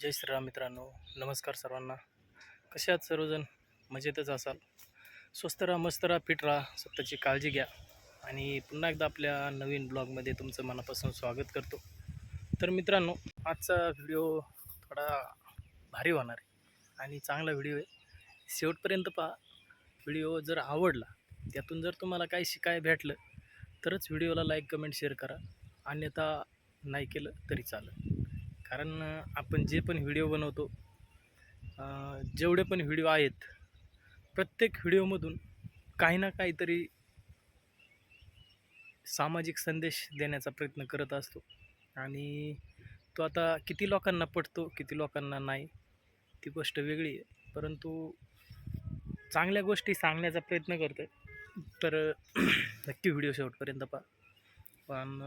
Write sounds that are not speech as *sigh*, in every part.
जय श्रीराम मित्रांनो नमस्कार सर्वांना. कसे आहात सर्वजण? मजेतच असाल. स्वस्त राहा मस्त राहा फिट राहा स्वतःची काळजी घ्या. आणि पुन्हा एकदा आपल्या नवीन ब्लॉगमध्ये तुमचं मनापासून स्वागत करतो. तर मित्रांनो आजचा व्हिडिओ थोडा भारी होणार आहे आणि चांगला व्हिडिओ आहे. शेवटपर्यंत पहा व्हिडिओ जर आवडला त्यातून जर तुम्हाला काही शिकाय भेटलं तरच व्हिडिओला लाईक कमेंट शेअर करा. अन्यथा नाही केलं तरी चालेल. कारण आपण जे पण व्हिडिओ बनवतो जेवढे पण व्हिडिओ आहेत प्रत्येक व्हिडिओमधून काही ना काहीतरी सामाजिक संदेश देण्याचा प्रयत्न करत असतो. आणि तो आता किती लोकांना पटतो किती लोकांना नाही ती गोष्ट वेगळी आहे. परंतु चांगल्या गोष्टी सांगण्याचा प्रयत्न करतो तर नक्की व्हिडिओ शेवटपर्यंत पहा. पण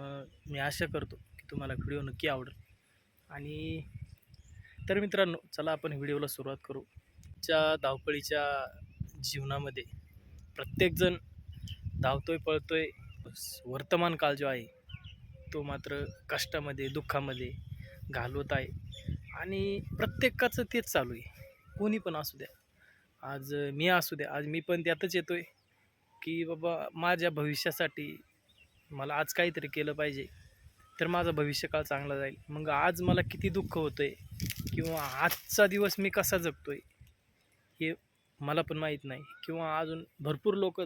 मी आशा करतो की तुम्हाला व्हिडिओ नक्की आवडेल. आणि तर मित्रांनो चला आपण व्हिडिओला सुरुवात करू. च्या धावपळीच्या जीवनामध्ये प्रत्येकजण धावतोय पळतोय वर्तमान काळ जो आहे तो मात्र कष्टामध्ये दुःखामध्ये घालवत आहे. आणि प्रत्येकाचं तेच चालू आहे. कोणी पण असू द्या. आज मी असू द्या आज मी पण त्यातच येतोय की बाबा माझ्या भविष्यासाठी मला आज काहीतरी केलं पाहिजे. तर माझा भविष्यकाळ चांगला जाईल. मग आज मला किती दुःख होतं आहे किंवा आजचा दिवस मी कसा जगतो आहे हे मला पण माहीत नाही. किंवा अजून भरपूर लोक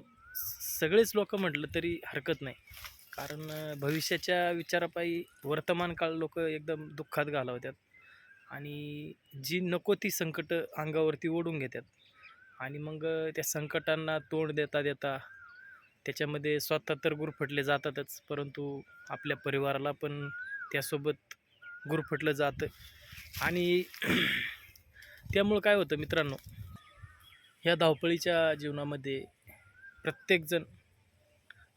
सगळेच लोक म्हटलं तरी हरकत नाही. कारण भविष्याच्या विचारापायी वर्तमान काळ लोक एकदम दुःखात घालवतात आणि जी नको ती संकटं अंगावरती ओढून घेतात. आणि मग त्या संकटांना तोंड देता देता त्याच्यामध्ये स्वतः तर गुरफटले जातातच परंतु आपल्या परिवाराला पण त्यासोबत गुरफटलं जातं. आणि *clears throat* त्यामुळं काय होतं मित्रांनो ह्या धावपळीच्या जीवनामध्ये प्रत्येकजण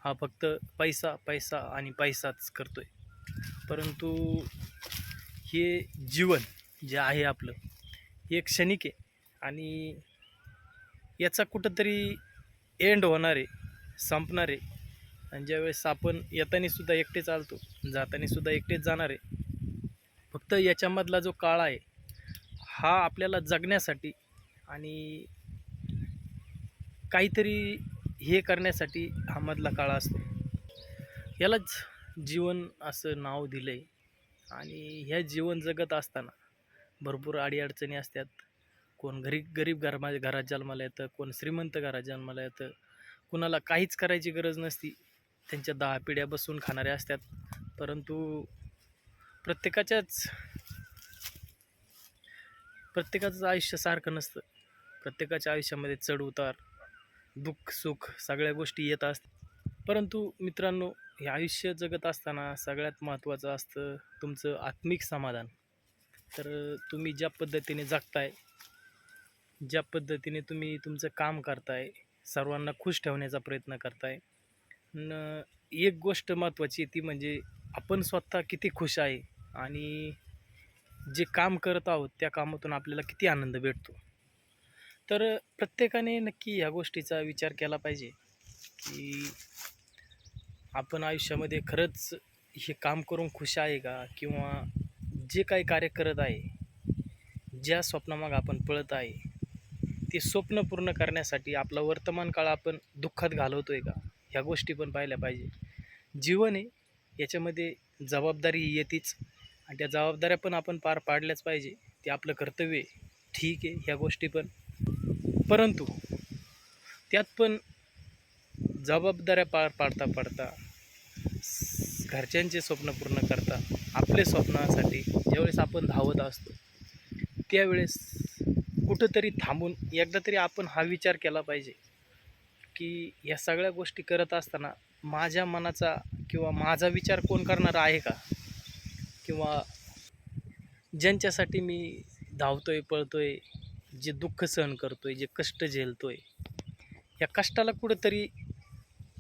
हा फक्त पैसा पैसा आणि पैसाच करतो आहे परंतु हे जीवन जे आहे आपलं हे क्षणिक आहे आणि याचा कुठंतरी एंड होणार आहे. संपणार आहे. आणि ज्यावेळेस आपण येताना सुद्धा एकटे चालतो जाताना सुद्धा एकटेच जाणार आहे. फक्त याच्यामधला जो काळ आहे हा आपल्याला जगण्यासाठी आणि काहीतरी हे करण्यासाठी हा मधला काळ असतो. यालाच जीवन असं नाव दिलं आहे आणि ह्या जीवन जगत असताना भरपूर अडीअडचणी असतात. कोण गरीब गरीब घरमा घरात जन्माला येतं कोण श्रीमंत घरात जन्माला येतं. कुणाला काहीच करायची गरज नसती. त्यांच्या दहा पिढ्या बसून खाणाऱ्या असतात. परंतु प्रत्येकाच्याच प्रत्येकाचं आयुष्य सारखं नसतं. प्रत्येकाच्या आयुष्यामध्ये चढ उतार दुःख सुख सगळ्या गोष्टी येत असतात परंतु मित्रांनो हे आयुष्य जगत असताना सगळ्यात महत्त्वाचं असतं तुमचं आत्मिक समाधान. तर तुम्ही ज्या पद्धतीने जगताय ज्या पद्धतीने तुम्ही तुमचं काम करताय सर्वांना खुश ठेवण्याचा प्रयत्न करताय. न एक गोष्ट महत्त्वाची ती म्हणजे आपण स्वतः किती खुश आहे आणि जे काम करत आहोत त्या कामातून आपल्याला किती आनंद भेटतो. तर प्रत्येकाने नक्की ह्या गोष्टीचा विचार केला पाहिजे की आपण आयुष्यामध्ये खरंच हे काम करून खुश आहे का किंवा जे काही कार्य करत आहे ज्या स्वप्नामागं आपण पळत आहे ते स्वप्न पूर्ण करण्यासाठी आपला वर्तमान काळ आपण दुःखात घालवतो आहे का? ह्या गोष्टी पण पाहिल्या पाहिजे. जीवन आहे याच्यामध्ये जबाबदारी ही येतेच आणि त्या जबाबदाऱ्या पण आपण पार पाडल्याच पाहिजे. ते आपलं कर्तव्य आहे. ठीक आहे ह्या गोष्टी पण. परंतु त्यात पण जबाबदाऱ्या पार पाडता पाडता घरच्यांचे स्वप्न पूर्ण करता आपले स्वप्नासाठी ज्यावेळेस आपण धावत असतो त्यावेळेस कुठंतरी थांबून एकदा तरी आपण हा विचार केला पाहिजे की या सगळ्या गोष्टी करत असताना माझ्या मनाचा किंवा माझा विचार कोण करणार आहे का? किंवा ज्यांच्यासाठी मी धावतो आहे पळतो आहे जे दुःख सहन करतो आहे जे कष्ट झेलतो आहे या कष्टाला कुठंतरी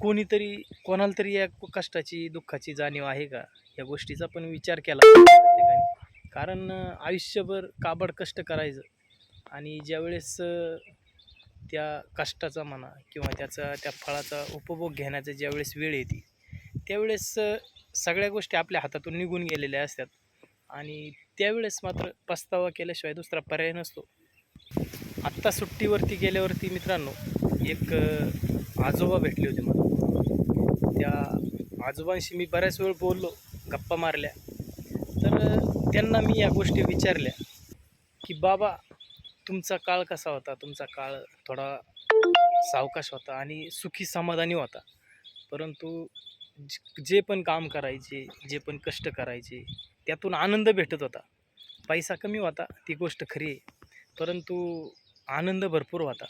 कोणीतरी कोणाला तरी या कष्टाची दुःखाची जाणीव आहे का? या गोष्टीचा पण विचार केला कारण आयुष्यभर काबड कष्ट करायचं आणि ज्यावेळेस त्या कष्टाचा म्हणा किंवा त्याचा त्या फळाचा उपभोग घेण्याचा ज्यावेळेस वेळ येते त्यावेळेस सगळ्या गोष्टी आपल्या हातातून निघून गेलेल्या असतात. आणि त्यावेळेस मात्र पस्तावा केल्याशिवाय दुसरा पर्याय नसतो. आत्ता सुट्टीवरती गेल्यावरती मित्रांनो एक आजोबा भेटले होते मला. त्या आजोबांशी मी बऱ्याच वेळ बोललो गप्पा मारल्या. तर त्यांना मी या गोष्टी विचारल्या की बाबा तुमचा काळ कसा होता? तुमचा काळ थोडा सावकाश होता आणि सुखी समाधानी होता. परंतु ज- जे पण काम करायचे जे पण कष्ट करायचे त्यातून आनंद भेटत होता. पैसा कमी होता ती गोष्ट खरी आहे. परंतु आनंद भरपूर होता.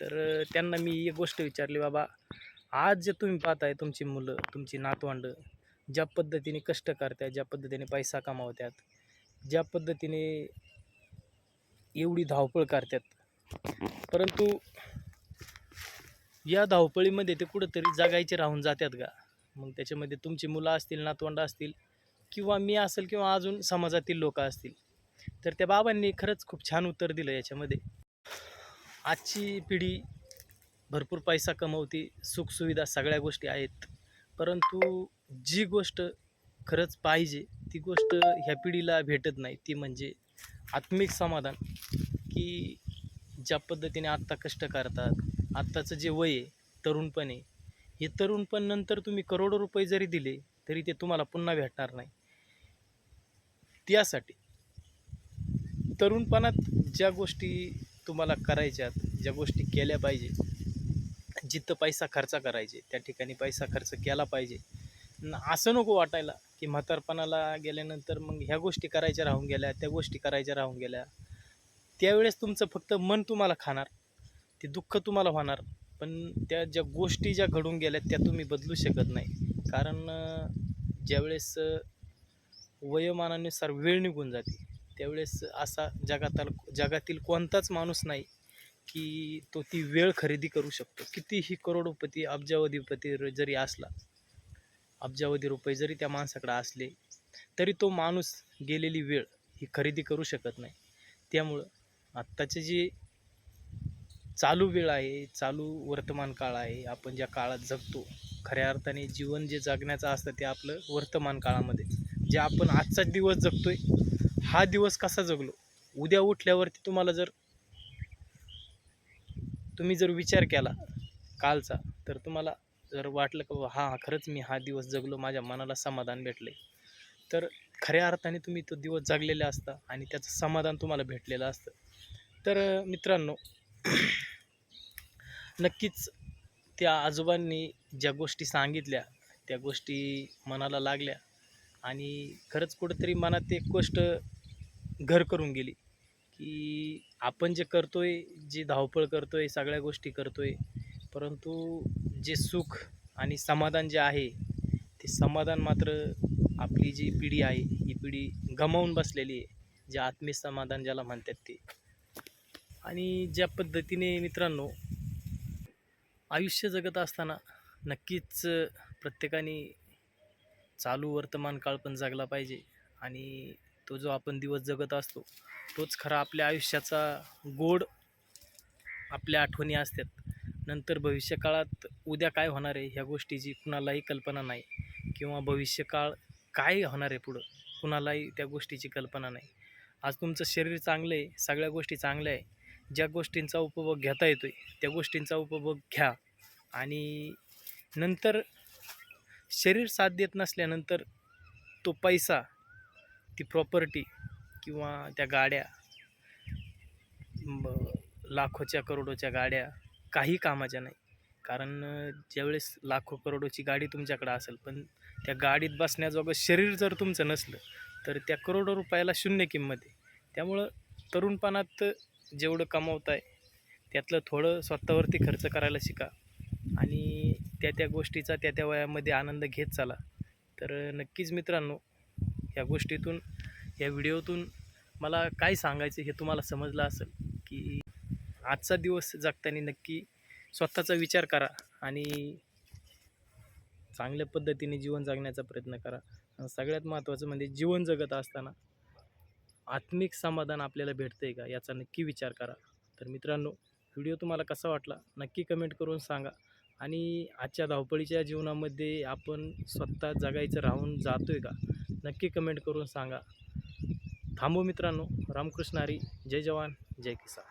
तर त्यांना मी एक गोष्ट विचारली बाबा आज जे तुम्ही पाहताय तुमची मुलं तुमची नातवंडं ज्या पद्धतीने कष्ट करतात ज्या पद्धतीने पैसा कमावतात ज्या पद्धतीने एवढी धावपळ करतात. परंतु या धावपळीमध्ये ते कुठंतरी जगायचे राहून जातात का? मग त्याच्यामध्ये तुमची मुलं असतील नातवंड असतील किंवा मी असेल किंवा अजून समाजातील लोक असतील तर त्या बाबांनी खरंच खूप छान उत्तर दिलं याच्यामध्ये. आजची पिढी भरपूर पैसा कमवते सुखसुविधा सगळ्या गोष्टी आहेत. परंतु जी गोष्ट खरंच पाहिजे ती गोष्ट ह्या पिढीला भेटत नाही ती म्हणजे आत्मिक समाधान की ज्या पद्धतीने आत्ता कष्ट करतात आत्ताचं जे वय आहे तरुणपण आहे हे तरुणपण नंतर तुम्ही करोडो रुपये जरी दिले तरी ते तुम्हाला पुन्हा भेटणार नाही. त्यासाठी तरुणपणात ज्या गोष्टी तुम्हाला करायच्यात ज्या गोष्टी केल्या पाहिजे जिथं पैसा खर्च करायचे त्या ठिकाणी पैसा खर्च केला पाहिजे. असं नको वाटायला की म्हातारपणाला गेल्यानंतर मग ह्या गोष्टी करायच्या राहून गेल्या त्या गोष्टी करायच्या राहून गेल्या. त्यावेळेस तुमचं फक्त मन तुम्हाला खाणार ते दुःख तुम्हाला होणार पण त्या ज्या गोष्टी ज्या घडून गेल्या त्या तुम्ही बदलू शकत नाही. कारण ज्यावेळेस वयोमानानुसार वेळ निघून जाते त्यावेळेस असा जगाताला जगातील कोणताच माणूस नाही की तो ती वेळ खरेदी करू शकतो. कितीही करोडोपती अब्जावधीपती जरी असला अब्जावधी रुपये जरी त्या माणसाकडे असले तरी तो माणूस गेलेली वेळ ही खरेदी करू शकत नाही. त्यामुळं आत्ताची जी चालू वेळ आहे चालू वर्तमान काळ आहे आपण ज्या काळात जगतो खऱ्या अर्थाने जीवन जे जगण्याचं असतं ते आपलं वर्तमान काळामध्ये. जे आपण आजचा दिवस जगतोय हा दिवस कसा जगलो? उद्या उठल्यावरती तुम्हाला जर तुम्ही जर विचार केला कालचा तर तुम्हाला जर वाटलं का हा खरंच मी हा दिवस जगलो माझ्या मनाला समाधान भेटले तर खऱ्या अर्थाने तुम्ही तो दिवस जगलेला असता आणि त्याचं समाधान तुम्हाला भेटलेलं असतं. तर मित्रांनो *clears throat* नक्कीच त्या आजोबांनी ज्या गोष्टी सांगितल्या त्या गोष्टी मनाला लागल्या आणि खरंच कुठंतरी मनात एक गोष्ट घर करून गेली की आपण जे करतो आहे जी धावपळ करतो आहे सगळ्या गोष्टी करतो आहे परंतु जे सुख आणि समाधान जे आहे ते समाधान मात्र आपली जी पिढी आहे ही पिढी गमावून बसलेली आहे. जे आत्मीय समाधान ज्याला म्हणतात ते. आणि ज्या पद्धतीने मित्रांनो आयुष्य जगत असताना नक्कीच प्रत्येकाने चालू वर्तमान काळ पण जगला पाहिजे. आणि तो जो आपण दिवस जगत असतो तोच खरा आपल्या आयुष्याचा गोड आपल्या आठवणी असतात. नंतर भविष्यकाळात उद्या काय होणार आहे ह्या गोष्टीची कुणालाही कल्पना नाही किंवा भविष्यकाळ काय होणार आहे पुढं कुणालाही त्या गोष्टीची कल्पना नाही. आज तुमचं शरीर चांगलं आहे सगळ्या गोष्टी चांगल्या आहे ज्या गोष्टींचा उपभोग घेता येतो आहे त्या गोष्टींचा उपभोग घ्या आणि नंतर शरीर साथ देत नसल्यानंतर तो पैसा ती प्रॉपर्टी किंवा त्या गाड्या लाखोच्या करोडोच्या गाड्या काही कामाच्या नाही. कारण ज्यावेळेस लाखो करोडोची गाडी तुमच्याकडं असेल पण त्या गाडीत बसण्याजोगं शरीर जर तुमचं नसलं तर त्या करोडो रुपयाला शून्य किंमत आहे. त्यामुळं तरुणपणात जेवढं कमवताय त्यातलं थोडं स्वतःवरती खर्च करायला शिका. आणि त्या त्या गोष्टीचा त्या त्या वयामध्ये आनंद घेत चाला. तर नक्कीच मित्रांनो या गोष्टीतून या व्हिडिओतून मला काय सांगायचं हे तुम्हाला समजलं असेल आजचा दिवस जगताना नक्की स्वतःचा विचार करा आणि चांगल्या पद्धतीने जीवन जगण्याचा प्रयत्न करा. आणि सगळ्यात महत्त्वाचं म्हणजे जीवन जगत असताना आत्मिक समाधान आपल्याला भेटतं आहे का याचा नक्की विचार करा. तर मित्रांनो व्हिडिओ तुम्हाला कसा वाटला नक्की कमेंट करून सांगा. आणि आजच्या धावपळीच्या जीवनामध्ये आपण स्वतः जगायचं राहून जातो आहे का नक्की कमेंट करून सांगा. थांबू मित्रांनो रामकृष्ण हरी जय जवान जय किसान.